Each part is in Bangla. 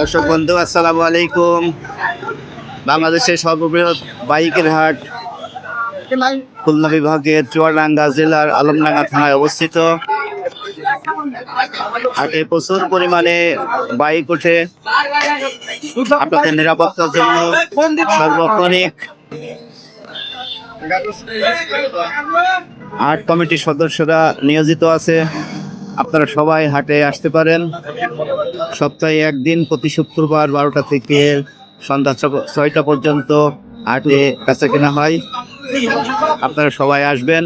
দর্শক বন্ধু, আসসালামু আলাইকুম। বাংলাদেশের সর্ববৃহৎ বাইকের হাট খুলনা বিভাগের চুয়াডাঙ্গা জেলার আলমডাঙ্গা থানায় অবস্থিত। হাটে প্রচুর পরিমাণে বাইক ওঠে। আপনাদের নিরাপত্তার জন্য সার্বক্ষণিক হাট কমিটির সদস্যরা নিয়োজিত আছে। আপনারা সবাই হাটে আসতে পারেন। সপ্তাহে একদিন প্রতি শুক্রবার বারোটা থেকে সন্ধ্যা ছয়টা পর্যন্ত হাটে কাছে কেনা হয় আপনারা সবাই আসবেন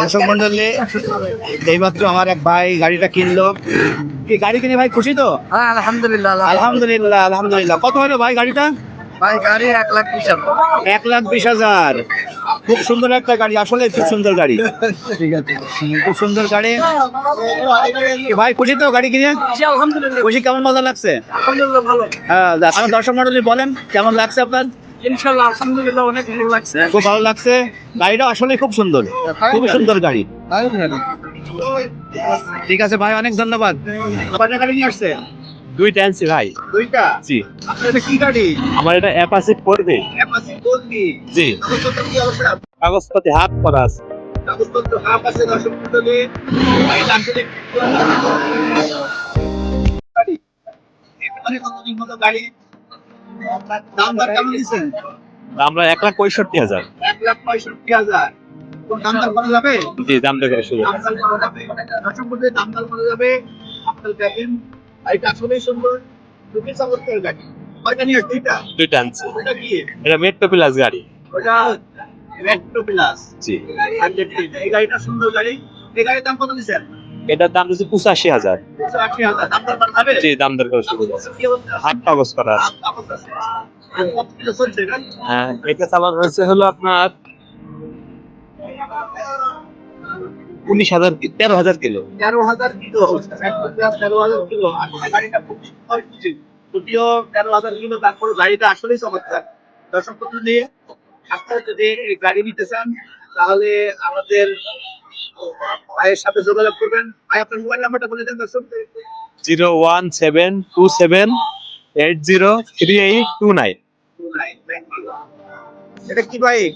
দর্শক মন্ডলী এইমাত্র আমার এক ভাই গাড়িটা কিনলো। কি গাড়ি কিনে ভাই? খুশি তো? হ্যাঁ আলহামদুলিল্লাহ আলহামদুলিল্লাহ আলহামদুলিল্লাহ। কত হলো ভাই গাড়িটা? ভাই গাড়ি এক লাখ বিশ হাজার। এক লাখ বিশ হাজার। খুব সুন্দর একটা গাড়ি আসলে খুব সুন্দর গাড়ি। ঠিক আছে। খুব সুন্দর গাড়ি। ভাই খুশি তো গাড়ি কিনে? খুশি কেমন মজা লাগছে? হ্যাঁ আমার দর্শক মন্ডলী বলেন কেমন লাগছে আপনার? ইনশাল্লাহ আলহামদুলিল্লাহ অনেক ভালো লাগছে। খুব ভালো লাগছে। গাড়িটা আসলে খুব সুন্দর। খুবই সুন্দর গাড়ি। ঠিক আছে ভাই অনেক ধন্যবাদ। কয়টা গাড়ি নিয়ে আসছে দুইটা আনছি ভাই। দুইটা? জি। আপনার এটা কি গাড়ি? আমার এটা অ্যাপাসি জি। কাগজপত্র কাগজপাতি হাত করা আছে। কাগজপত্র হাফ আছে দর্শক মন্ডলী। এটা আসলে গাড়ি। এবারে গাড়ি? দাম দর কেমন দিচ্ছেন আমরা এক লাখ পঁয়ষট্টি হাজার। এক লাখ পঁয়ষট্টি হাজার। দাম দর করা যাবে? জি দাম দর করা যাবে। দর্শক দাম দর করা যাবে। আপনার দেখেন এটা আসলেই সুন্দর। দুটি চমৎকার গাড়ি। কয়টা নিয়ে আসছে দুইটা আনছি। কি? এটা মেট্রো প্লাস গাড়ি। ওটা মেট্রো প্লাস জি। হান্ড্রেড এই গাড়িটা সুন্দর গাড়ি। এই গাড়ির দাম কত দিচ্ছেন? এটার দাম হচ্ছে পঁচাশি হাজার। জি দাম দর করে শুরু? হাত কাগজ করা? হ্যাঁ এটা চালানো হয়েছে হলো আপনার উনিশ হাজার তেরো হাজার কিলো। তেরো হাজার কিলো তেরো হাজার কিলো। যদিও তেরো হাজার কিলো তারপরে গাড়িটা আসলেই চমৎকার। দর্শক নিয়ে আপনারা যদি গাড়ি নিতে চান তাহলে আমাদের ভাইয়ের সাথে যোগাযোগ করবেন। ভাই আপনার মোবাইল নাম্বারটা বলে দেন zero one seven two seven eight zero three eight two nine. এটা কি বাইক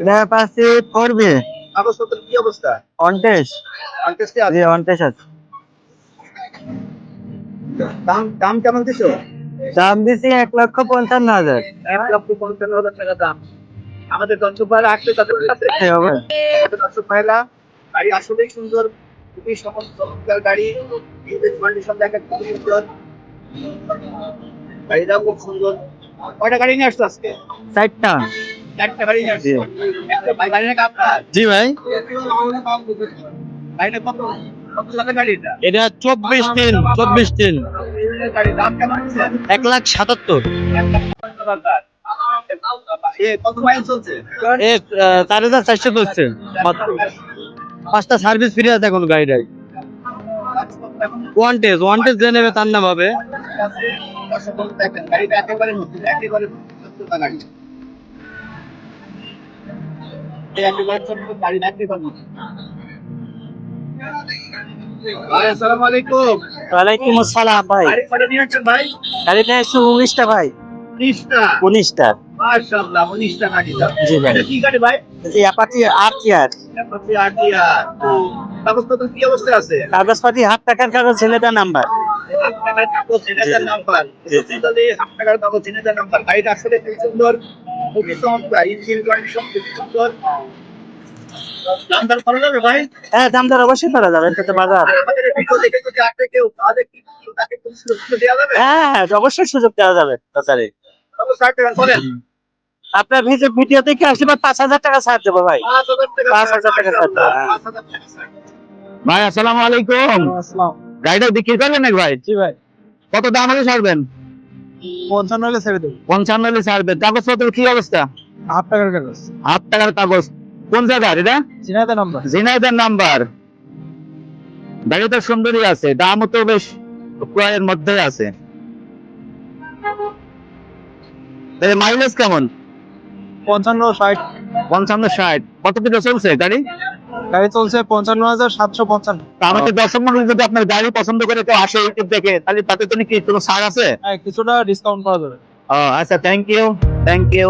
এটা পাশে পড়বে। কাগজপত্র কি অবস্থা? অনটেস কন্টেস্টে আছে? জি অনটেস আছে। দাম দাম কেমন দিছো? দাম দিছি এক লক্ষ পঞ্চান্ন হাজার। এক লক্ষ পঞ্চান্ন হাজার টাকা দাম। আমাদের দর্শক ভাইরা আসলে তাদের সাথে হবে। আমাদের দর্শক ভাইরা গাড়ি আসলেই সুন্দর খুবই চমৎকার গাড়ি কন্ডিশন দেখে খুবই সুন্দর। খুব সুন্দর। কয়টা গাড়ি নিয়ে আসছো আজকে? চারটা। চারটা গাড়ি নিয়ে আসছো। গাড়ি নাকি আপনার জি ভাই। গাড়িটা কত? এটা চব্বিশ চব্বিশ এক লাখ সাতাত্তর। কত মাইল চলছে? চার হাজার চারশো চলছে। পাঁচটা সার্ভিস ফ্রি আছে এখন গাড়িটাই ওয়ান টেস ওয়ান টেস যে নেবে তার নাম হবে। ভাই, ওয়ালাইকুম আসসালাম গাড়ি নিয়ে উনিশটা ভাই। উনিশটা। উনিশটা। মাশাআল্লাহ, উনিশটা গাড়ি জি ভাই। কি গাড়ি ভাই? অ্যাপাচি আর কাগজপত্র কি অবস্থায় আছে? কাগজপাতি হাফ টাকার কাগজ ছেলেটার নাম্বার? হ্যাঁ অবশ্যই করা যাবে এটা তো বাজার? হ্যাঁ হ্যাঁ, অবশ্যই সুযোগ দেওয়া যাবে তাড়াতাড়ি তাহলে ষাট টাকা করেন। আপনার ভিডিও ভিডিও থেকে আসলে বা পাঁচ হাজার টাকা ছাড় দেবো ভাই। পাঁচ হাজার টাকা ছাড় দেবো, হ্যাঁ। ছাড়। ভাই আসসালামু আলাইকুম। গাড়িটা বিক্রি করবেন নাকি ভাই? জি ভাই। কত দাম হলে ছাড়বেন? পঞ্চান্ন হলে ছেড়ে দেবো। পঞ্চান্ন হলে ছাড়বে কাগজপত্র কি অবস্থা? হাফ টাকার কাগজ। হাফ টাকার কাগজ। কোন জায়গার এটা? নাম্বার। ঝিনাইদের নাম্বার। গাড়িটা সুন্দরই আছে। দামও তো বেশ ক্রয়ের মধ্যে আছে। মাইলেজ কেমন? পঞ্চান্ন ষাট। পঞ্চান্ন ষাট। কত কিলো চলছে গাড়ি গাড়ি চলছে পঞ্চান্ন হাজার সাতশো পঞ্চান্ন। আমাদের দর্শক মন্ডলী যদি আপনার গাড়ি পছন্দ করে কেউ আসে ইউটিউব দেখে তাহলে তাতে তো কি কোনো ছাড় আছে? হ্যাঁ কিছুটা ডিসকাউন্ট পাওয়া যাবে। আচ্ছা থ্যাংক ইউ থ্যাংক ইউ